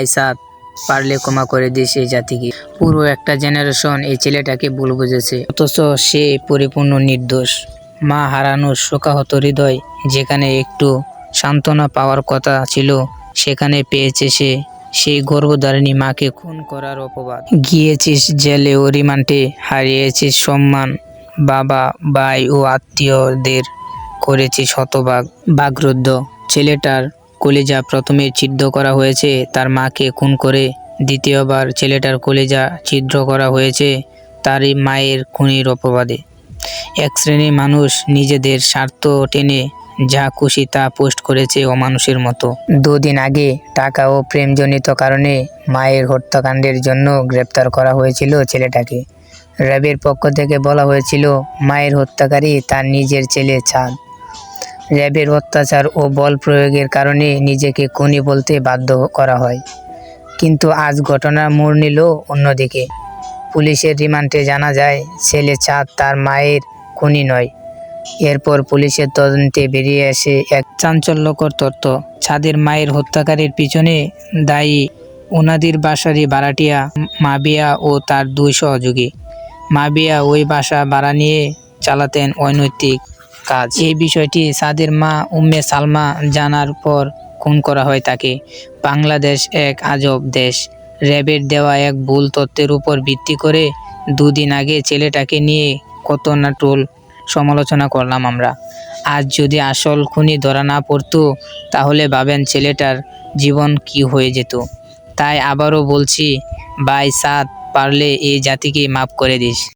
বাইসাত পারলে ক্ষমা করে দিস এই জাতিকে। পুরো একটা জেনারেশন এই ছেলেটাকে ভুল বুঝেছে। অথচ সে পরিপূর্ণ নির্দোষ। মা হারানোর শোকাহত হৃদয় যেখানে একটু সান্ত্বনা পাওয়ার কথা ছিল, সেখানে পেয়েছে সে সেই গর্ভধারিণী মাকে খুন করার অপবাদ। গিয়েছিস জেলে ও রিমান্ডে হারিয়েছিস সম্মান। বাবা, ভাই ও আত্মীয়দের করেছিস শতভাগ বাগরুদ্ধ ছেলেটার কলিজা প্রথমে ছিদ্র করা হয়েছে। তার মাকে খুন করে দ্বিতীয়বার ছেলেটার কলিজা ছিদ্র করা হয়েছে তারই মায়ের খুনির অপবাদে। এক শ্রেণির মানুষ নিজেদের স্বার্থ টেনে যা খুশি তা পোস্ট করেছে অমানুষের মতো। দুদিন আগে টাকা ও প্রেমজনিত কারণে মায়ের হত্যাকাণ্ডের জন্য গ্রেপ্তার করা হয়েছিল ছেলেটাকে। র্যাবের পক্ষ থেকে বলা হয়েছিল, মায়ের হত্যাকারী তার নিজের ছেলে চাঁদ র্যাবের অত্যাচার ও বল প্রয়োগের কারণে নিজেকে খুনি বলতে বাধ্য করা হয়। কিন্তু আজ ঘটনা মোড় নিল অন্যদিকে। পুলিশের রিমান্ডে জানা যায়, ছেলে চাঁদ তার মায়ের খুনি নয়। এরপর পুলিশের তদন্তে বেরিয়ে আসে এক চাঞ্চল্যকর তথ্য। ছাদের মায়ের হত্যাকারীর পিছনে দায়ী ওনাদের বাসারই ভাড়াটিয়া মাবিয়া ও তার দুই সহযোগী। মাবিয়া ওই বাসা ভাড়া নিয়ে চালাতেন অনৈতিক কাজ। এই বিষয়টি সাদের মা উম্মে সালমা জানার পর খুন করা হয় তাকে। বাংলাদেশ এক আজব দেশ। র্যাবের দেওয়া এক ভুল তথ্যের উপর ভিত্তি করে দুদিন আগে ছেলেটাকে নিয়ে কত না টোল সমালোচনা করলাম আমরা। আজ যদি আসল খুনি ধরা না পড়তো, তাহলে ভাবেন ছেলেটার জীবন কি হয়ে যেত। তাই আবারও বলছি বাই সাত পারলে এই জাতিকে মাফ করে দিস।